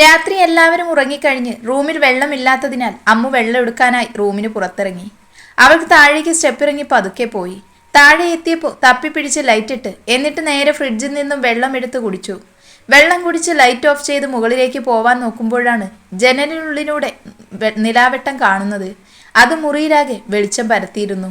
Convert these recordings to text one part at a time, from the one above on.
രാത്രി എല്ലാവരും ഉറങ്ങിക്കഴിഞ്ഞ് റൂമിൽ വെള്ളമില്ലാത്തതിനാൽ അമ്മു വെള്ളം എടുക്കാനായി റൂമിന് പുറത്തിറങ്ങി. അവൾക്ക് താഴേക്ക് സ്റ്റെപ്പ് ഇറങ്ങി പതുക്കെ പോയി. താഴെ എത്തിയപ്പോൾ തപ്പിപ്പിടിച്ച് ലൈറ്റ് ഇട്ട് എന്നിട്ട് നേരെ ഫ്രിഡ്ജിൽ നിന്നും വെള്ളം എടുത്ത് കുടിച്ചു. വെള്ളം കുടിച്ച് ലൈറ്റ് ഓഫ് ചെയ്ത് മുകളിലേക്ക് പോവാൻ നോക്കുമ്പോഴാണ് ജനലിനുള്ളിലൂടെ നിലാവെട്ടം കാണുന്നത്. അത് മുറിയിലാകെ വെളിച്ചം പരത്തിയിരുന്നു.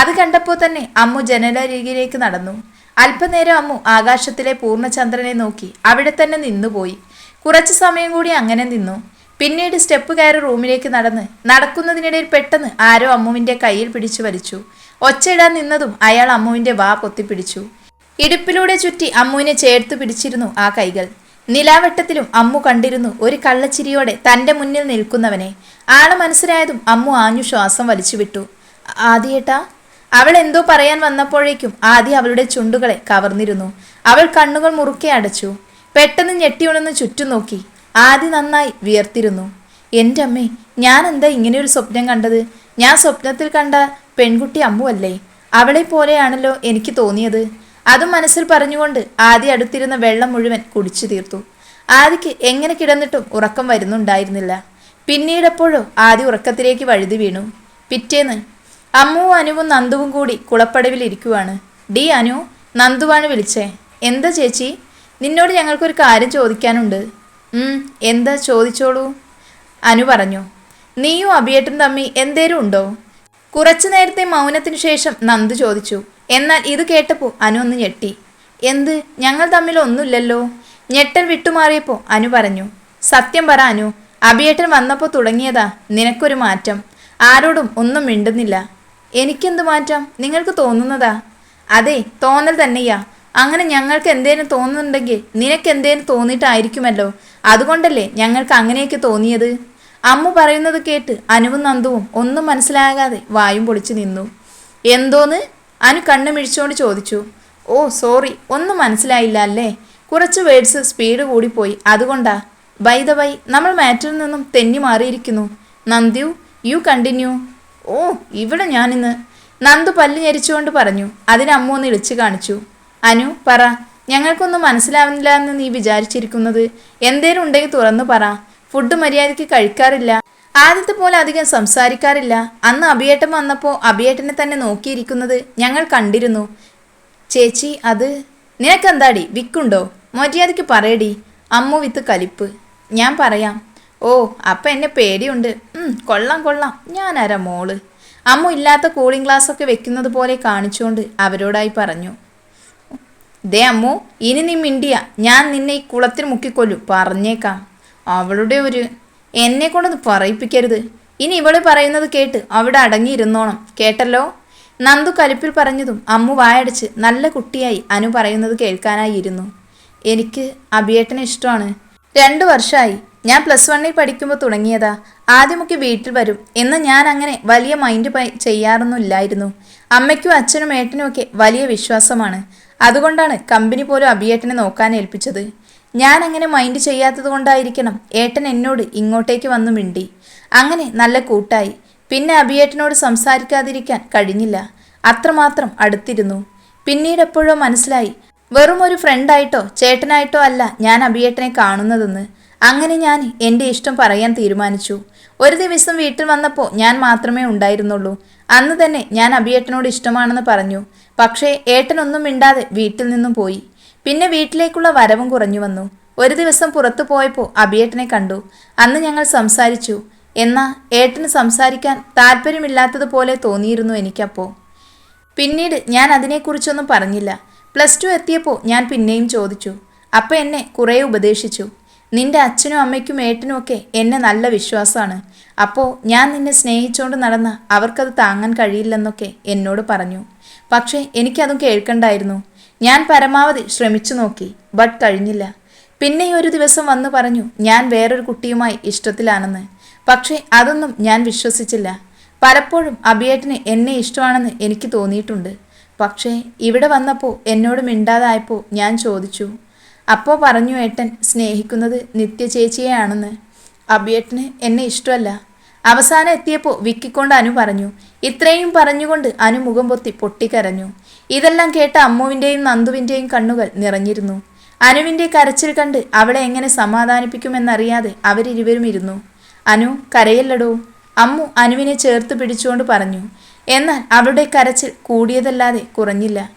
അത് കണ്ടപ്പോൾ തന്നെ അമ്മു ജനലരികിലേക്ക് നടന്നു. അല്പനേരം അമ്മു ആകാശത്തിലെ പൂർണചന്ദ്രനെ നോക്കി അവിടെ തന്നെ നിന്നുപോയി. കുറച്ചു സമയം കൂടി അങ്ങനെ നിന്നു. പിന്നീട് സ്റ്റെപ്പ് കയറി റൂമിലേക്ക് നടന്ന് നടക്കുന്നതിനിടയിൽ പെട്ടെന്ന് ആരോ അമ്മുവിന്റെ കയ്യിൽ പിടിച്ചു വലിച്ചു. ഒച്ചയിടാൻ നിന്നതും അയാൾ അമ്മുവിന്റെ വാ പൊത്തിപ്പിടിച്ചു. ഇടുപ്പിലൂടെ ചുറ്റി അമ്മുവിനെ ചേർത്ത് പിടിച്ചിരുന്നു ആ കൈകൾ. നിലാവട്ടത്തിലും അമ്മു കണ്ടിരുന്നു ഒരു കള്ളച്ചിരിയോടെ തന്റെ മുന്നിൽ നിൽക്കുന്നവനെ. ആൾ മനസ്സിലായതും അമ്മു ആഞ്ഞു ശ്വാസം വലിച്ചുവിട്ടു. ആദിയേട്ടാ അവൾ എന്തോ പറയാൻ വന്നപ്പോഴേക്കും ആദ്യ അവളുടെ ചുണ്ടുകളെ കവർന്നിരുന്നു. അവൾ കണ്ണുകൾ മുറുക്കെ അടച്ചു. പെട്ടെന്ന് ഞെട്ടിയുണന്ന് ചുറ്റും നോക്കി. ആദ്യ നന്നായി വിയർത്തിരുന്നു. എന്റെ അമ്മേ ഞാൻ എന്താ ഇങ്ങനെ ഒരു സ്വപ്നം കണ്ടത്? ഞാൻ സ്വപ്നത്തിൽ കണ്ട പെൺകുട്ടി അമ്മുവല്ലേ? അവളെ പോലെയാണല്ലോ എനിക്ക് തോന്നിയത്. അതും മനസ്സിൽ പറഞ്ഞുകൊണ്ട് ആദ്യ അടുത്തിരുന്ന വെള്ളം മുഴുവൻ കുടിച്ചു തീർത്തു. ആദിക്ക് എങ്ങനെ കിടന്നിട്ടും ഉറക്കം വരുന്നുണ്ടായിരുന്നില്ല. പിന്നീടെപ്പോഴോ ആദ്യ ഉറക്കത്തിലേക്ക് വഴുതി വീണു. പിറ്റേന്ന് അമ്മുവും അനുവും നന്ദുവും കൂടി കുളപ്പടവിൽ ഇരിക്കുവാണ്. ഡി അനു നന്ദുവാണ് വിളിച്ചേ. എന്താ ചേച്ചി? നിന്നോട് ഞങ്ങൾക്കൊരു കാര്യം ചോദിക്കാനുണ്ട്. എന്താ ചോദിച്ചോളൂ? അനു പറഞ്ഞു. നീയും അഭിയേട്ടും തമ്മി എന്തേലും ഉണ്ടോ? കുറച്ചു നേരത്തെ മൗനത്തിനു ശേഷം നന്ദ് ചോദിച്ചു. എന്നാൽ ഇത് കേട്ടപ്പോൾ അനു ഒന്ന് ഞെട്ടി. എന്ത്? ഞങ്ങൾ തമ്മിൽ ഒന്നുമില്ലല്ലോ? ഞെട്ടൻ വിട്ടുമാറിയപ്പോൾ അനു പറഞ്ഞു. സത്യം പറ അനു. അഭിയേട്ടൻ വന്നപ്പോൾ തുടങ്ങിയതാ നിനക്കൊരു മാറ്റം. ആരോടും ഒന്നും മിണ്ടുന്നില്ല. എനിക്കെന്ത് മാറ്റം? നിങ്ങൾക്ക് തോന്നുന്നതാ? അതെ തോന്നൽ തന്നെയാ. അങ്ങനെ ഞങ്ങൾക്ക് എന്തേലും തോന്നുന്നുണ്ടെങ്കിൽ നിനക്ക് എന്തേലും തോന്നിയിട്ടായിരിക്കുമല്ലോ. അതുകൊണ്ടല്ലേ ഞങ്ങൾക്ക് അങ്ങനെയൊക്കെ തോന്നിയത്? അമ്മ പറയുന്നത് കേട്ട് അനുവും നന്ദുവും ഒന്നും മനസ്സിലാകാതെ വായും പൊളിച്ചു നിന്നു. എന്തോന്ന്? അനു കണ്ണു മിഴിച്ചുകൊണ്ട് ചോദിച്ചു. ഓ സോറി ഒന്നും മനസ്സിലായില്ല അല്ലേ? കുറച്ച് വേർഡ്സ് സ്പീഡ് കൂടിപ്പോയി. അതുകൊണ്ടാ? ബൈ ദ ബൈ നമ്മൾ മാറ്ററിൽ നിന്നും തെന്നി മാറിയിരിക്കുന്നു. നന്ദ്യു യു കണ്ടിന്യൂ. ഓ ഇവിടെ ഞാനിന്ന്. നന്ദു പല്ല് ഞെരിച്ചുകൊണ്ട് പറഞ്ഞു. അതിന് അമ്മ ഒന്ന് ഇളിച്ചു കാണിച്ചു. അനു പറ. ഞങ്ങൾക്കൊന്നും മനസ്സിലാവുന്നില്ല എന്ന് നീ വിചാരിച്ചിരിക്കുന്നത്. എന്തേലും ഉണ്ടെങ്കിൽ തുറന്നു പറ. ഫുഡ് മര്യാദയ്ക്ക് കഴിക്കാറില്ല. ആദ്യത്തെ പോലെ അധികം സംസാരിക്കാറില്ല. അന്ന് അഭിയേട്ടൻ വന്നപ്പോൾ അഭിയേട്ടനെ തന്നെ നോക്കിയിരിക്കുന്നത് ഞങ്ങൾ കണ്ടിരുന്നു. ചേച്ചി അത് നിനക്കെന്താടി? വിക്കുണ്ടോ? മര്യാദയ്ക്ക് പറയടി. അമ്മു വിത്ത് കലിപ്പ്. ഞാൻ പറയാം. ഓ അപ്പം എന്നെ പേടിയുണ്ട്. കൊള്ളാം കൊള്ളാം. ഞാനാരാ മോൾ? അമ്മു ഇല്ലാത്ത കൂളിംഗ് ഗ്ലാസ് ഒക്കെ വെക്കുന്നത് പോലെ കാണിച്ചുകൊണ്ട് അവരോടായി പറഞ്ഞു. ദേ അമ്മു ഇനി നീ മിണ്ടിയ. ഞാൻ നിന്നെ ഈ കുളത്തിൽ മുക്കിക്കൊല്ലും. പറഞ്ഞേക്കാം. അവളുടെ ഒരു എന്നെ കൊണ്ടൊന്ന് പറയിപ്പിക്കരുത്. ഇനി ഇവൾ പറയുന്നത് കേട്ട് അവിടെ അടങ്ങിയിരുന്നോണം. കേട്ടല്ലോ? നന്ദു കലിപ്പിൽ പറഞ്ഞതും അമ്മു വായടിച്ച് നല്ല കുട്ടിയായി അനു പറയുന്നത് കേൾക്കാനായി ഇരുന്നു എനിക്ക് അഭിയേട്ടനെ ഇഷ്ടമാണ്. രണ്ടു വർഷമായി ഞാൻ പ്ലസ് വണ്ണിൽ പഠിക്കുമ്പോൾ തുടങ്ങിയതാ. ആദ്യമൊക്കെ വീട്ടിൽ വരും. എന്ന് ഞാൻ അങ്ങനെ വലിയ മൈൻഡ് ചെയ്യാറൊന്നും ചെയ്യാറൊന്നുമില്ലായിരുന്നു അമ്മയ്ക്കും അച്ഛനും ഏട്ടനും ഒക്കെ വലിയ വിശ്വാസമാണ്. അതുകൊണ്ടാണ് കമ്പനി പോലും അഭിയേട്ടനെ നോക്കാൻ ഏൽപ്പിച്ചത്. ഞാൻ അങ്ങനെ മൈൻഡ് ചെയ്യാത്തത് കൊണ്ടായിരിക്കണം ഏട്ടൻ എന്നോട് ഇങ്ങോട്ടേക്ക് വന്നു മിണ്ടി. അങ്ങനെ നല്ല കൂട്ടായി. പിന്നെ അഭിയേട്ടനോട് സംസാരിക്കാതിരിക്കാൻ കഴിഞ്ഞില്ല. അത്രമാത്രം അടുത്തിരുന്നു. പിന്നീട് എപ്പോഴോ മനസ്സിലായി. വെറും ഒരു ഫ്രണ്ടായിട്ടോ ചേട്ടനായിട്ടോ അല്ല ഞാൻ അഭിയേട്ടനെ കാണുന്നതെന്ന്. അങ്ങനെ ഞാൻ എന്റെ ഇഷ്ടം പറയാൻ തീരുമാനിച്ചു. ഒരു ദിവസം വീട്ടിൽ വന്നപ്പോൾ ഞാൻ മാത്രമേ ഉണ്ടായിരുന്നുള്ളൂ. അന്ന് തന്നെ ഞാൻ അഭിയേട്ടനോട് ഇഷ്ടമാണെന്ന് പറഞ്ഞു. പക്ഷേ ഏട്ടനൊന്നും മിണ്ടാതെ വീട്ടിൽ നിന്നും പോയി. പിന്നെ വീട്ടിലേക്കുള്ള വരവും കുറഞ്ഞു വന്നു. ഒരു ദിവസം പുറത്തു പോയപ്പോൾ അബിയേട്ടനെ കണ്ടു. അന്ന് ഞങ്ങൾ സംസാരിച്ചു. എന്നാ ഏട്ടന് സംസാരിക്കാൻ താല്പര്യമില്ലാത്തതുപോലെ തോന്നിയിരുന്നു എനിക്കപ്പോൾ പിന്നീട് ഞാൻ അതിനെക്കുറിച്ചൊന്നും പറഞ്ഞില്ല. പ്ലസ് ടു എത്തിയപ്പോൾ ഞാൻ പിന്നെയും ചോദിച്ചു. അപ്പം എന്നെ കുറേ ഉപദേശിച്ചു. നിന്റെ അച്ഛനും അമ്മയ്ക്കും ഏട്ടനും ഒക്കെ എന്നെ നല്ല വിശ്വാസമാണ് അപ്പോൾ ഞാൻ നിന്നെ സ്നേഹിച്ചുകൊണ്ട് നടന്ന അവർക്കത് താങ്ങാൻ കഴിയില്ലെന്നൊക്കെ എന്നോട് പറഞ്ഞു. പക്ഷേ എനിക്കതും കേൾക്കണ്ടായിരുന്നു. ഞാൻ പരമാവധി ശ്രമിച്ചു നോക്കി ബട്ട് കഴിഞ്ഞില്ല. പിന്നെ ഒരു ദിവസം വന്നു പറഞ്ഞു ഞാൻ വേറൊരു കുട്ടിയുമായി ഇഷ്ടത്തിലാണെന്ന്. പക്ഷേ അതൊന്നും ഞാൻ വിശ്വസിച്ചില്ല. പലപ്പോഴും അബിയേട്ടിന് എന്നെ ഇഷ്ടമാണെന്ന് എനിക്ക് തോന്നിയിട്ടുണ്ട്. പക്ഷേ ഇവിടെ വന്നപ്പോൾ എന്നോട് മിണ്ടാതായപ്പോൾ ഞാൻ ചോദിച്ചു അപ്പോൾ പറഞ്ഞു ഏട്ടൻ സ്നേഹിക്കുന്നത് നിത്യ ചേച്ചിയെയാണെന്ന്. അഭിയേട്ടന് എന്നെ ഇഷ്ടമല്ല. അവസാനം എത്തിയപ്പോൾ വിക്കിക്കൊണ്ട് അനു പറഞ്ഞു ഇത്രയും പറഞ്ഞുകൊണ്ട് അനു മുഖം പൊത്തി പൊട്ടിക്കരഞ്ഞു. ഇതെല്ലാം കേട്ട അമ്മുവിന്റെയും നന്ദുവിന്റെയും കണ്ണുകൾ നിറഞ്ഞിരുന്നു. അനുവിന്റെ കരച്ചിൽ കണ്ട് അവളെ എങ്ങനെ സമാധാനിപ്പിക്കുമെന്നറിയാതെ അവരിരുവരും ഇരുന്നു. അനു കരയല്ലടോ. അമ്മു അനുവിനെ ചേർത്ത് പിടിച്ചുകൊണ്ട് പറഞ്ഞു. എന്നാൽ അവളുടെ കരച്ചിൽ കൂടിയതല്ലാതെ കുറഞ്ഞില്ല.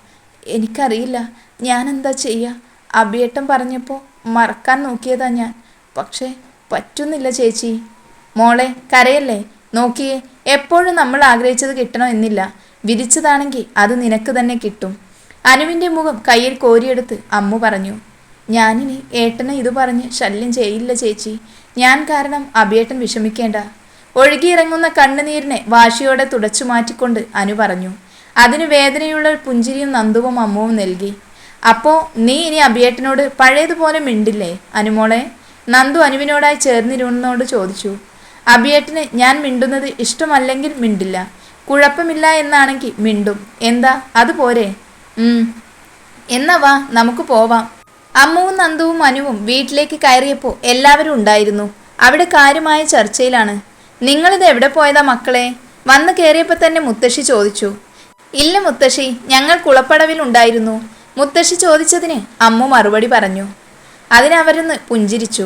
എനിക്കറിയില്ല ഞാൻ എന്താ ചെയ്യുക അഭിയേട്ടം പറഞ്ഞപ്പോൾ മറക്കാൻ നോക്കിയതാ ഞാൻ. പക്ഷേ പറ്റുന്നില്ല ചേച്ചി. മോളെ കരയല്ലേ? നോക്കിയേ. എപ്പോഴും നമ്മൾ ആഗ്രഹിച്ചത് കിട്ടണമെന്നില്ല വിധിച്ചതാണെങ്കിൽ അത് നിനക്ക് തന്നെ കിട്ടും. അനുവിന്റെ മുഖം കയ്യിൽ കോരിയെടുത്ത് അമ്മു പറഞ്ഞു ഞാനിനി ഏട്ടനെ ഇത് പറഞ്ഞ് ശല്യം ചെയ്യില്ല ചേച്ചി. ഞാൻ കാരണം അഭിയേട്ടൻ വിഷമിക്കേണ്ട. ഒഴുകിയിറങ്ങുന്ന കണ്ണുനീരിനെ വാശിയോടെ തുടച്ചു മാറ്റിക്കൊണ്ട് അനു പറഞ്ഞു അതിന് വേദനയുള്ള പുഞ്ചിരിയും നന്ദുവും അമ്മുവും നൽകി. അപ്പോ നീ ഇനി അഭിയേട്ടനോട് പഴയതുപോലെ മിണ്ടില്ലേ അനുമോളെ? നന്ദു അനുവിനോടായി ചേർന്നിരുന്നോട് ചോദിച്ചു അഭിയേട്ടന് ഞാൻ മിണ്ടുന്നത് ഇഷ്ടമല്ലെങ്കിൽ മിണ്ടില്ല. കുഴപ്പമില്ല എന്നാണെങ്കിൽ മിണ്ടും. എന്താ? അത് പോരെ. എന്നാ വാ നമുക്ക് പോവാം. അമ്മുവും നന്ദുവും അനുവും വീട്ടിലേക്ക് കയറിയപ്പോൾ എല്ലാവരും ഉണ്ടായിരുന്നു. അവിടെ കാര്യമായ ചർച്ചയിലാണ്. നിങ്ങളിത് എവിടെ പോയതാ മക്കളെ? വന്ന് കയറിയപ്പോൾ തന്നെ മുത്തശ്ശി ചോദിച്ചു. ഇല്ല മുത്തശ്ശി ഞങ്ങൾ കുളപ്പടവിൽ ഉണ്ടായിരുന്നു. മുത്തശ്ശി ചോദിച്ചതിന് അമ്മു മറുപടി പറഞ്ഞു. അതിനവരൊന്ന് പുഞ്ചിരിച്ചു.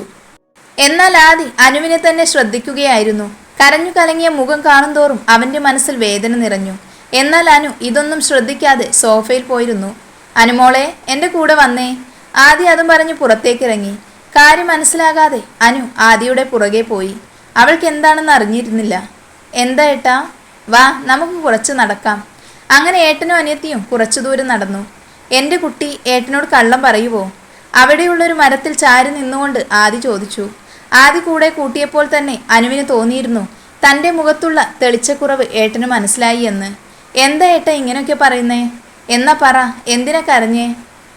എന്നാൽ ആദി അനുവിനെ തന്നെ ശ്രദ്ധിക്കുകയായിരുന്നു. കരഞ്ഞു കലങ്ങിയ മുഖം കാണുന്തോറും അവന്റെ മനസ്സിൽ വേദന നിറഞ്ഞു. എന്നാൽ അനു ഇതൊന്നും ശ്രദ്ധിക്കാതെ സോഫയിൽ പോയിരുന്നു. അനുമോളെ എന്റെ കൂടെ വന്നേ. ആദി അതും പറഞ്ഞ് പുറത്തേക്കിറങ്ങി. കാര്യം മനസ്സിലാകാതെ അനു ആദിയുടെ പുറകെ പോയി. അവൾക്ക് എന്താണെന്ന് അറിഞ്ഞിരുന്നില്ല. എന്താ ഏട്ടാ? വാ നമുക്ക് കുറച്ച് നടക്കാം. അങ്ങനെ ഏട്ടനും അനിയത്തിയും കുറച്ചു ദൂരം നടന്നു. എന്റെ കുട്ടി ഏട്ടനോട് കള്ളം പറയുവോ? അവിടെയുള്ളൊരു മരത്തിൽ ചാരി നിന്നുകൊണ്ട് ആദി ചോദിച്ചു. ആദി കൂടെ കൂട്ടിയപ്പോൾ തന്നെ അനുവിന് തോന്നിയിരുന്നു. തന്റെ മുഖത്തുള്ള തെളിച്ചക്കുറവ് ഏട്ടന് മനസ്സിലായി എന്ന്. എന്താ ഏട്ട ഇങ്ങനെയൊക്കെ പറയുന്നേ? എന്നാ പറ എന്തിനാ കരഞ്ഞേ?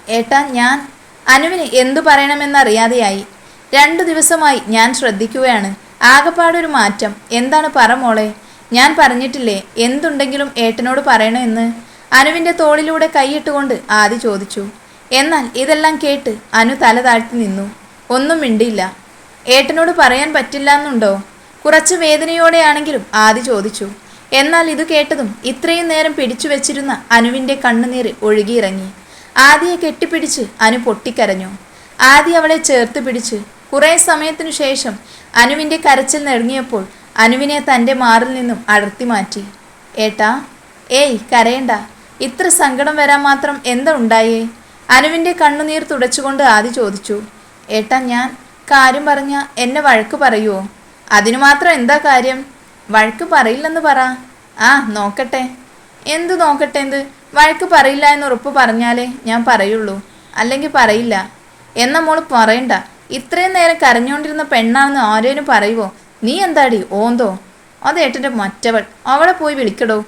ഏട്ടാ ഞാൻ അനുവിന് എന്തു പറയണമെന്നറിയാതെയായി. രണ്ടു ദിവസമായി ഞാൻ ശ്രദ്ധിക്കുകയാണ്. ആകപ്പാടൊരു മാറ്റം. എന്താണ് പറ മോളെ? ഞാൻ പറഞ്ഞിട്ടില്ലേ എന്തുണ്ടെങ്കിലും ഏട്ടനോട് പറയണമെന്ന് അനുവിന്റെ തോളിലൂടെ കൈയിട്ടുകൊണ്ട് ആദി ചോദിച്ചു. എന്നാൽ ഇതെല്ലാം കേട്ട് അനു തല താഴ്ത്തി നിന്നു. ഒന്നും മിണ്ടിയില്ല. ഏട്ടനോട് പറയാൻ പറ്റില്ല എന്നുണ്ടോ കുറച്ച് വേദനയോടെയാണെങ്കിലും ആദി ചോദിച്ചു. എന്നാൽ ഇത് കേട്ടതും ഇത്രയും നേരം പിടിച്ചു വെച്ചിരുന്ന അനുവിന്റെ കണ്ണുനീര് ഒഴുകിയിറങ്ങി. ആദിയെ കെട്ടിപ്പിടിച്ച് അനു പൊട്ടിക്കരഞ്ഞു. ആദി അവളെ ചേർത്ത് പിടിച്ച് കുറേ സമയത്തിനു ശേഷം അനുവിന്റെ കരച്ചിൽ നെടുങ്ങിയപ്പോൾ അനുവിനെ തന്റെ മാറിൽ നിന്നും അടർത്തി മാറ്റി. ഏട്ടാ ഏയ് കരയണ്ട. ഇത്ര സങ്കടം വരാൻ മാത്രം എന്താ ഉണ്ടായേ? അനുവിന്റെ കണ്ണുനീർ തുടച്ചുകൊണ്ട് ആദി ചോദിച്ചു. ഏട്ടാ ഞാൻ കാര്യം പറഞ്ഞ എന്നെ വഴക്ക് പറയുമോ അതിനു മാത്രം എന്താ കാര്യം? വഴക്ക് പറയില്ലെന്ന് പറ. ആ നോക്കട്ടെ. എന്ത് നോക്കട്ടെ എന്ത്? വഴക്ക് പറയില്ല എന്ന് ഉറപ്പ് പറഞ്ഞാലേ ഞാൻ പറയുള്ളൂ. അല്ലെങ്കിൽ പറയില്ല. എന്ന മോൾ പറയണ്ട. ഇത്രയും നേരം കരഞ്ഞുകൊണ്ടിരുന്ന പെണ്ണാണെന്ന് ആരേനും പറയുവോ? നീ എന്താടി? ഓന്തോ? അത് ഏട്ടന്റെ മറ്റവൾ. അവളെ പോയി വിളിക്കടോ.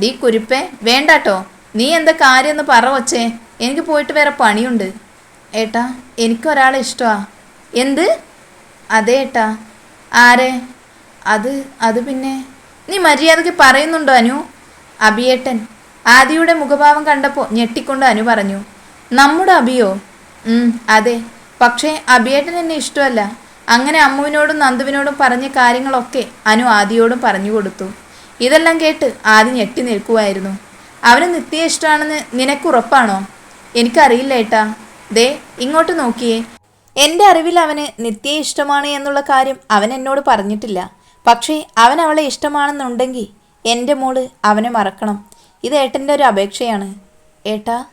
ഡീ കുരുപ്പേ വേണ്ടാട്ടോ. നീ എന്താ കാര്യമെന്ന് പറ വച്ചേ എനിക്ക് പോയിട്ട് വേറെ പണിയുണ്ട്. ഏട്ടാ എനിക്കൊരാളെ ഇഷ്ടമാ എന്ത്? അതെ ഏട്ടാ. ആരെ? അത് അത് പിന്നെ. നീ മര്യാദയ്ക്ക് പറയുന്നുണ്ടോ അനു? അഭിയേട്ടൻ ആദിയുടെ മുഖഭാവം കണ്ടപ്പോൾ ഞെട്ടിക്കൊണ്ട് അനു പറഞ്ഞു. നമ്മുടെ അഭിയോ ഉം, അതെ. പക്ഷേ അഭിയേട്ടൻ എന്നെ ഇഷ്ടമല്ല. അങ്ങനെ അമ്മുവിനോടും നന്ദുവിനോടും പറഞ്ഞ കാര്യങ്ങളൊക്കെ അനു ആദിയോടും പറഞ്ഞു കൊടുത്തു. ഇതെല്ലാം കേട്ട് ആദി ഞെട്ടി നിൽക്കുമായിരുന്നു അവന് നിത്യ ഇഷ്ടമാണെന്ന് നിനക്കുറപ്പാണോ എനിക്കറിയില്ല ഏട്ടാ. ദേ ഇങ്ങോട്ട് നോക്കിയേ. എന്റെ അറിവിൽ അവന് നിത്യ ഇഷ്ടമാണ് എന്നുള്ള കാര്യം അവൻ എന്നോട് പറഞ്ഞിട്ടില്ല. പക്ഷേ അവൻ അവളെ ഇഷ്ടമാണെന്നുണ്ടെങ്കിൽ എന്റെ മോൾ അവനെ മറക്കണം. ഇത് ഏട്ടന്റെ ഒരു അപേക്ഷയാണ്. ഏട്ടാ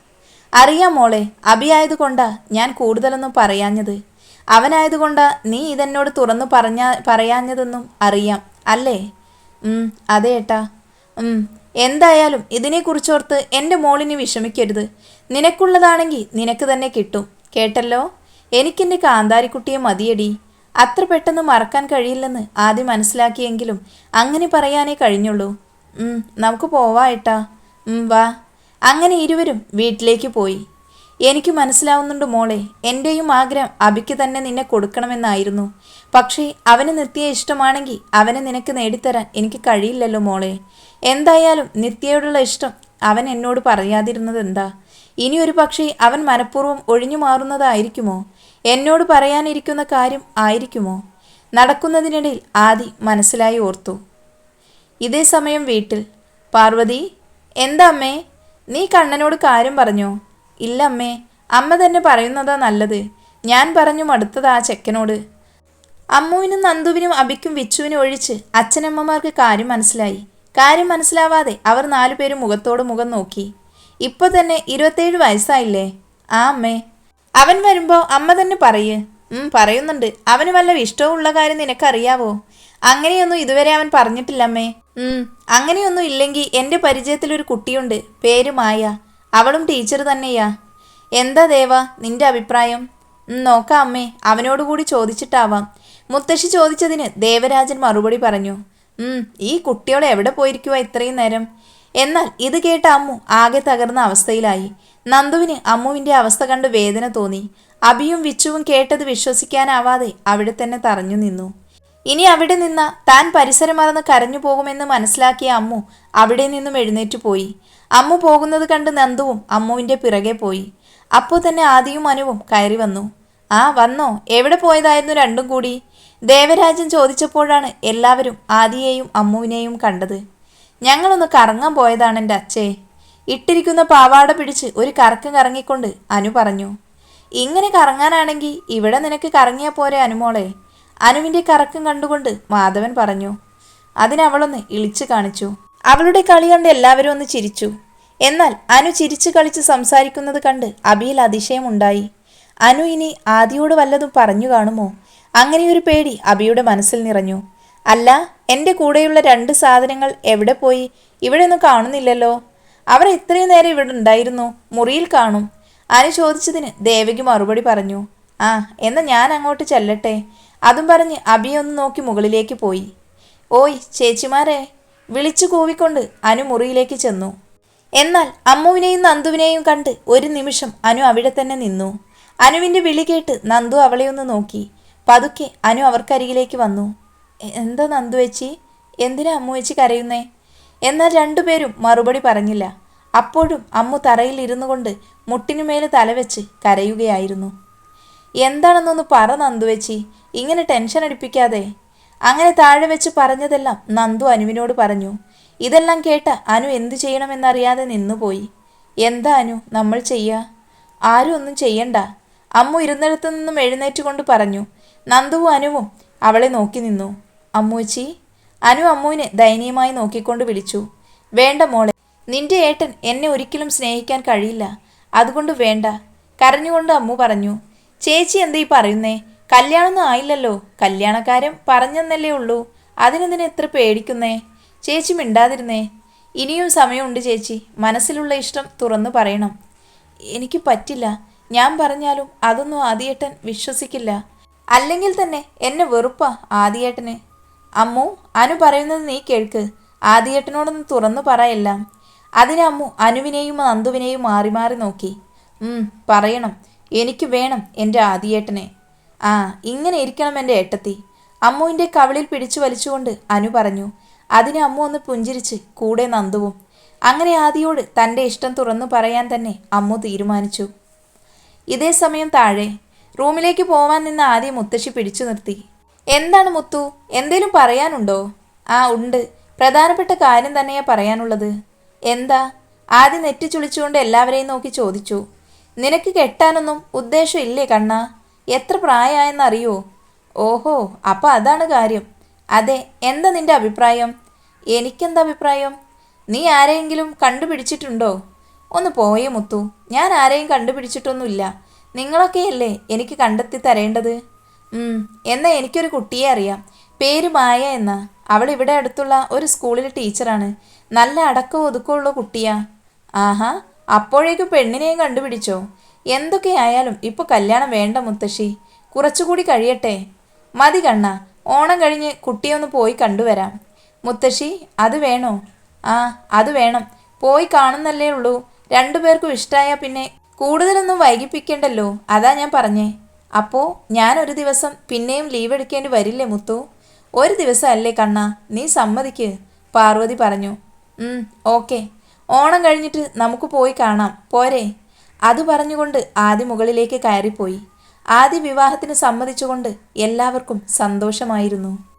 അറിയാം മോളെ അഭിയായതുകൊണ്ടാ ഞാൻ കൂടുതലൊന്നും പറയാഞ്ഞത്. അവനായതുകൊണ്ടാ നീ ഇതെന്നോട് തുറന്നു പറഞ്ഞ പറയാഞ്ഞതെന്നും അറിയാം. അല്ലേ? അതെ ഏട്ടാ. എന്തായാലും ഇതിനെക്കുറിച്ചോർത്ത് എന്റെ മോളിന് വിഷമിക്കരുത്. നിനക്കുള്ളതാണെങ്കിൽ നിനക്ക് തന്നെ കിട്ടും. കേട്ടല്ലോ? എനിക്കെന്റെ കാന്താരിക്കുട്ടിയെ മതിയടി. അത്ര പെട്ടെന്ന് മറക്കാൻ കഴിയില്ലെന്ന് ആദ്യം മനസ്സിലാക്കിയെങ്കിലും അങ്ങനെ പറയാനേ കഴിഞ്ഞുള്ളൂ. നമുക്ക് പോവാ ഏട്ടാ. ഉം, വാ. അങ്ങനെ ഇരുവരും വീട്ടിലേക്ക് പോയി. എനിക്ക് മനസ്സിലാവുന്നുണ്ട് മോളെ എന്റെയും ആഗ്രഹം അബിക്ക് തന്നെ നിന്നെ കൊടുക്കണമെന്നായിരുന്നു. പക്ഷേ അവന് നിത്യയെ ഇഷ്ടമാണെങ്കിൽ അവനെ നിനക്ക് നേടിത്തരാൻ എനിക്ക് കഴിയില്ലല്ലോ മോളെ. എന്തായാലും നിത്യയോടുള്ള ഇഷ്ടം അവൻ എന്നോട് പറയാതിരുന്നത് എന്താ ഇനി ഒരു പക്ഷേ അവൻ മനഃപൂർവം ഒഴിഞ്ഞു മാറുന്നതായിരിക്കുമോ എന്നോട് പറയാനിരിക്കുന്ന കാര്യം ആയിരിക്കുമോ? നടക്കുന്നതിനിടയിൽ ആദി മനസ്സിലായി ഓർത്തു. ഇതേ സമയം വീട്ടിൽ പാർവതി എന്താ അമ്മേ നീ കണ്ണനോട് കാര്യം പറഞ്ഞോ? ഇല്ല അമ്മേ അമ്മ തന്നെ പറയുന്നതാ നല്ലത്. ഞാൻ പറഞ്ഞു മടുത്തതാ ചെക്കനോട്. അമ്മുവിനും നന്ദുവിനും അബിക്കും വിച്ചുവിനും ഒഴിച്ച് അച്ഛനമ്മമാർക്ക് കാര്യം മനസ്സിലായി. കാര്യം മനസ്സിലാവാതെ അവർ നാലുപേരും മുഖത്തോട് മുഖം നോക്കി. ഇപ്പോൾ തന്നെ ഇരുപത്തേഴ് വയസ്സായില്ലേ? ആ അമ്മേ. അവൻ വരുമ്പോൾ അമ്മ തന്നെ പറയ്. പറയുന്നുണ്ട്. അവന് വല്ല ഇഷ്ടമുള്ള കാര്യം നിനക്കറിയാവോ? അങ്ങനെയൊന്നും ഇതുവരെ അവൻ പറഞ്ഞിട്ടില്ല അമ്മേ. അങ്ങനെയൊന്നും ഇല്ലെങ്കിൽ എന്റെ പരിചയത്തിൽ ഒരു കുട്ടിയുണ്ട്. പേര് മായ. അവളും ടീച്ചർ തന്നെയാ. എന്താ ദേവ നിന്റെ അഭിപ്രായം? നോക്കാം അമ്മേ. അവനോടുകൂടി ചോദിച്ചിട്ടാവാം. മുത്തശ്ശി ചോദിച്ചതിന് ദേവരാജൻ മറുപടി പറഞ്ഞു. ഈ കുട്ടിയോളെ എവിടെ പോയിരിക്കുവാ ഇത്രയും നേരം? എന്നാൽ ഇത് കേട്ട അമ്മു ആകെ തകർന്ന അവസ്ഥയിലായി. നന്ദുവിന് അമ്മുവിന്റെ അവസ്ഥ കണ്ട് വേദന തോന്നി. അബിയും വിച്ചുവും കേട്ടത് വിശ്വസിക്കാനാവാതെ അവിടെ തന്നെ തറഞ്ഞു നിന്നു. ഇനി അവിടെ നിന്ന താൻ പരിസരം മറന്ന് കരഞ്ഞു പോകുമെന്ന് മനസ്സിലാക്കിയ അമ്മു അവിടെ നിന്നും എഴുന്നേറ്റ് പോയി. അമ്മു പോകുന്നത് കണ്ട് നന്ദുവും അമ്മുവിന്റെ പിറകെ പോയി. അപ്പോൾ തന്നെ ആദിയും അനുവും കയറി വന്നു. ആ വന്നോ? എവിടെ പോയതായിരുന്നു രണ്ടും കൂടി? ദേവരാജൻ ചോദിച്ചപ്പോഴാണ് എല്ലാവരും ആദിയെയും അമ്മുവിനെയും കണ്ടത്. ഞങ്ങളൊന്ന് കറങ്ങാൻ പോയതാണ് എന്റെ അച്ഛേ. ഇട്ടിരിക്കുന്ന പാവാട പിടിച്ച് ഒരു കറക്കം കറങ്ങിക്കൊണ്ട് അനു പറഞ്ഞു ഇങ്ങനെ കറങ്ങാനാണെങ്കിൽ ഇവിടെ നിനക്ക് കറങ്ങിയാൽ പോരെ അനുമോളെ അനുവിന്റെ കറക്കം കണ്ടുകൊണ്ട് മാധവൻ പറഞ്ഞു. അതിനവളൊന്ന് ഇളിച്ചു കാണിച്ചു. അവളുടെ കളി കണ്ട് എല്ലാവരും ഒന്ന് ചിരിച്ചു. എന്നാൽ അനു ചിരിച്ചു കളിച്ച് സംസാരിക്കുന്നത് കണ്ട് അബിയിൽ അതിശയമുണ്ടായി. അനു ഇനി ആദിയോട് വല്ലതും പറഞ്ഞു കാണുമോ? അങ്ങനെയൊരു പേടി അബിയുടെ മനസ്സിൽ നിറഞ്ഞു. അല്ല എന്റെ കൂടെയുള്ള രണ്ട് സാധനങ്ങൾ എവിടെ പോയി? ഇവിടെ ഒന്നും കാണുന്നില്ലല്ലോ. അവർ ഇത്രയും നേരം ഇവിടെ ഉണ്ടായിരുന്നു. മുറിയിൽ കാണും. അനു ചോദിച്ചതിന് ദേവകി മറുപടി പറഞ്ഞു. ആ എന്നാൽ ഞാൻ അങ്ങോട്ട് ചെല്ലട്ടെ. അതും പറഞ്ഞ് അബിയൊന്ന് നോക്കി മുകളിലേക്ക് പോയി. ഓയ് ചേച്ചിമാരെ വിളിച്ചു കൂവിക്കൊണ്ട് അനു മുറിയിലേക്ക് ചെന്നു. എന്നാൽ അമ്മുവിനെയും നന്ദുവിനെയും കണ്ട് ഒരു നിമിഷം അനു അവിടെ തന്നെ നിന്നു. അനുവിന്റെ വിളി കേട്ട് നന്ദു അവളെ ഒന്ന് നോക്കി. പതുക്കെ അനു അവർക്കരികിലേക്ക് വന്നു. "എ- എന്താ നന്ദു വെച്ചി എന്തിനാ അമ്മു വെച്ചി കരയുന്നേ? എന്നാൽ രണ്ടുപേരും മറുപടി പറഞ്ഞില്ല. അപ്പോഴും അമ്മു തറയിൽ ഇരുന്നു കൊണ്ട് മുട്ടിനുമേൽ തലവെച്ച് കരയുകയായിരുന്നു. എന്താണെന്നൊന്ന് പറ നന്ദു വെച്ചി ഇങ്ങനെ ടെൻഷൻ അടിപ്പിക്കാതെ. അങ്ങനെ താഴെ വെച്ച് പറഞ്ഞതെല്ലാം നന്ദു അനുവിനോട് പറഞ്ഞു. ഇതെല്ലാം കേട്ട അനു എന്തു ചെയ്യണമെന്നറിയാതെ നിന്നുപോയി എന്താ അനു നമ്മൾ ചെയ്യുക ആരും ഒന്നും ചെയ്യണ്ട. അമ്മു ഇരുന്നിടത്തു നിന്നും എഴുന്നേറ്റുകൊണ്ട് പറഞ്ഞു. നന്ദുവും അനുവും അവളെ നോക്കി നിന്നു. അമ്മൂച്ചി അനു അമ്മുവിനെ ദയനീയമായി നോക്കിക്കൊണ്ട് വിളിച്ചു. വേണ്ട മോളെ നിന്റെ ഏട്ടൻ എന്നെ ഒരിക്കലും സ്നേഹിക്കാൻ കഴിയില്ല. അതുകൊണ്ട് വേണ്ട കരഞ്ഞുകൊണ്ട് അമ്മു പറഞ്ഞു. ചേച്ചി എന്താ പറയുന്നേ? കല്യാണമൊന്നും ആയില്ലല്ലോ. കല്യാണക്കാരൻ പറഞ്ഞെന്നല്ലേ ഉള്ളൂ. അതിനെന്തിനാ എത്ര പേടിക്കുന്നേ? ചേച്ചി മിണ്ടാതിരുന്നേ. ഇനിയും സമയമുണ്ട് ചേച്ചി. മനസ്സിലുള്ള ഇഷ്ടം തുറന്നു പറയണം. എനിക്ക് പറ്റില്ല. ഞാൻ പറഞ്ഞാലും അതൊന്നും ആദിയേട്ടൻ വിശ്വസിക്കില്ല. അല്ലെങ്കിൽ തന്നെ എന്നെ വെറുപ്പാ ആദിയേട്ടന്. അമ്മു അനു പറയുന്നത് നീ കേൾക്ക്. ആദിയേട്ടനോടൊന്ന് തുറന്നു പറയല്ല. അതിന് അമ്മു അനുവിനെയും നന്ദുവിനെയും മാറി മാറി നോക്കി. പറയണം. എനിക്ക് വേണം എന്റെ ആദിയേട്ടനെ. ആ ഇങ്ങനെ ഇരിക്കണം എന്റെ ഏട്ടത്തി. അമ്മുവിന്റെ കവിളിൽ പിടിച്ചു വലിച്ചുകൊണ്ട് അനു പറഞ്ഞു. അതിന് അമ്മു ഒന്ന് പുഞ്ചിരിച്ച് കൂടെ നന്ദുവും. അങ്ങനെ ആദിയോട് തന്റെ ഇഷ്ടം തുറന്നു പറയാൻ തന്നെ അമ്മു തീരുമാനിച്ചു. ഇതേ സമയം താഴെ റൂമിലേക്ക് പോവാൻ നിന്ന് ആദ്യം മുത്തശ്ശി പിടിച്ചു നിർത്തി. എന്താണ് മുത്തു? എന്തേലും പറയാനുണ്ടോ? ആ ഉണ്ട്. പ്രധാനപ്പെട്ട കാര്യം തന്നെയാ പറയാനുള്ളത്. എന്താ? ആദ്യം നെറ്റി ചുളിച്ചുകൊണ്ട് എല്ലാവരെയും നോക്കി ചോദിച്ചു. നിനക്ക് കെട്ടാനൊന്നും ഉദ്ദേശം ഇല്ലേ കണ്ണ? എത്ര പ്രായമായെന്നറിയോ ഓഹോ അപ്പോൾ അതാണ് കാര്യം. അതെ എന്താ നിന്റെ അഭിപ്രായം? എനിക്കെന്താ അഭിപ്രായം? നീ ആരെയെങ്കിലും കണ്ടുപിടിച്ചിട്ടുണ്ടോ? ഒന്ന് പോയേ മുത്തു. ഞാൻ ആരെയും കണ്ടുപിടിച്ചിട്ടൊന്നുമില്ല. നിങ്ങളൊക്കെയല്ലേ എനിക്ക് കണ്ടെത്തി തരേണ്ടത്? ഉം, എന്നാ എനിക്കൊരു കുട്ടിയെ അറിയാം. പേര് മായ എന്ന. അവൾ ഇവിടെ അടുത്തുള്ള ഒരു സ്കൂളിലെ ടീച്ചറാണ്. നല്ല അടക്കം ഒതുക്കമുള്ള കുട്ടിയാ. ആഹാ അപ്പോഴേക്കും പെണ്ണിനെയും കണ്ടുപിടിച്ചോ? എന്തൊക്കെയായാലും ഇപ്പൊ കല്യാണം വേണ്ട മുത്തശ്ശി. കുറച്ചുകൂടി കഴിയട്ടെ. മതി കണ്ണ ഓണം കഴിഞ്ഞ് കുട്ടിയൊന്ന് പോയി കണ്ടുവരാം. മുത്തശ്ശി അത് വേണോ? ആ അത് വേണം. പോയി കാണുന്നല്ലേ ഉള്ളൂ. രണ്ടുപേർക്കും ഇഷ്ടമായ പിന്നെ കൂടുതലൊന്നും വൈകിപ്പിക്കണ്ടല്ലോ. അതാ ഞാൻ പറഞ്ഞേ. അപ്പോൾ ഞാൻ ഒരു ദിവസം പിന്നെയും ലീവ് എടുക്കേണ്ടി വരില്ലേ മുത്തു? ഒരു ദിവസം അല്ലേ കണ്ണ നീ സമ്മതിക്ക് പാർവതി പറഞ്ഞു. ഓക്കെ. ഓണം കഴിഞ്ഞിട്ട് നമുക്ക് പോയി കാണാം പോരെ. അത് പറഞ്ഞുകൊണ്ട് ആദ്യ മുകളിലേക്ക് കയറിപ്പോയി. ആദ്യ വിവാഹത്തിന് സമ്മതിച്ചുകൊണ്ട് എല്ലാവർക്കും സന്തോഷമായിരുന്നു.